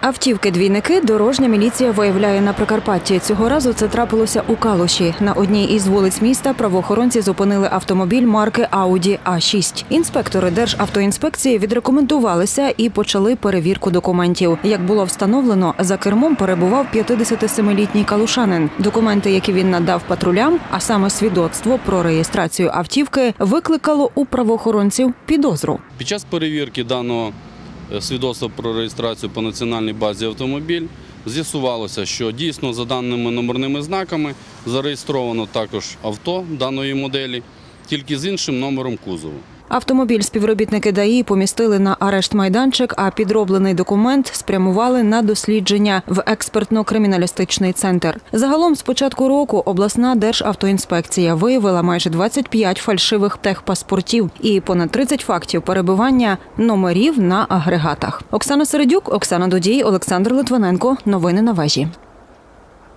Автівки-двійники дорожня міліція виявляє на Прикарпатті. Цього разу це трапилося у Калуші. На одній із вулиць міста правоохоронці зупинили автомобіль марки Audi A6. Інспектори Державтоінспекції відрекомендувалися і почали перевірку документів. Як було встановлено, за кермом перебував 57-літній калушанин. Документи, які він надав патрулям, а саме свідоцтво про реєстрацію автівки, викликало у правоохоронців підозру. Під час перевірки даного е, свідоцтва про реєстрацію по національній базі автомобіль з'ясувалося, що дійсно за даними номерними знаками зареєстровано також авто даної моделі, тільки з іншим номером кузову. Автомобіль співробітники ДАІ помістили на арешт майданчик, а підроблений документ спрямували на дослідження в експертно-криміналістичний центр. Загалом з початку року обласна державтоінспекція виявила майже 25 фальшивих техпаспортів і понад 30 фактів перебування номерів на агрегатах. Оксана Середюк, Оксана Додій, Олександр Литвиненко. Новини на вежі.